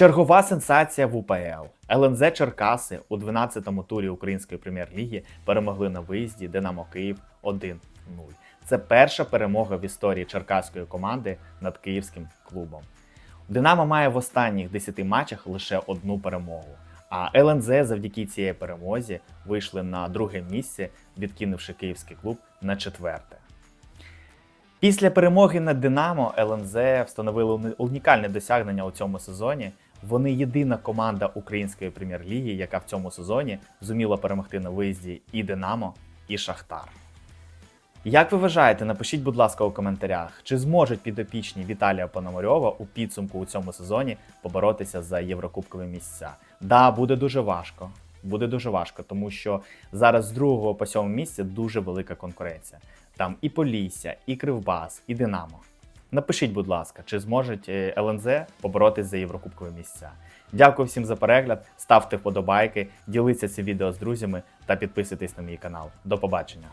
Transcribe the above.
Чергова сенсація в УПЛ. ЛНЗ Черкаси у 12-му турі Української прем'єр-ліги перемогли на виїзді Динамо Київ 1-0. Це перша перемога в історії черкаської команди над київським клубом. Динамо має в останніх 10 матчах лише одну перемогу. А ЛНЗ завдяки цієї перемозі вийшли на друге місце, відкинувши київський клуб на четверте. Після перемоги над Динамо ЛНЗ встановили унікальне досягнення у цьому сезоні. Вони єдина команда української прем'єр-ліги, яка в цьому сезоні зуміла перемогти на виїзді і Динамо, і Шахтар. Як ви вважаєте, напишіть, будь ласка, у коментарях, чи зможуть підопічні Віталія Пономарьова у підсумку у цьому сезоні поборотися за єврокубкові місця? Да, буде дуже важко. Буде дуже важко, тому що зараз з другого по сьомому місця дуже велика конкуренція. Там і Полісся, і Кривбас, і Динамо. Напишіть, будь ласка, чи зможуть е, ЛНЗ поборотись за єврокубкові місця. Дякую всім за перегляд, ставте вподобайки, діліться це відео з друзями та підписуйтесь на мій канал. До побачення!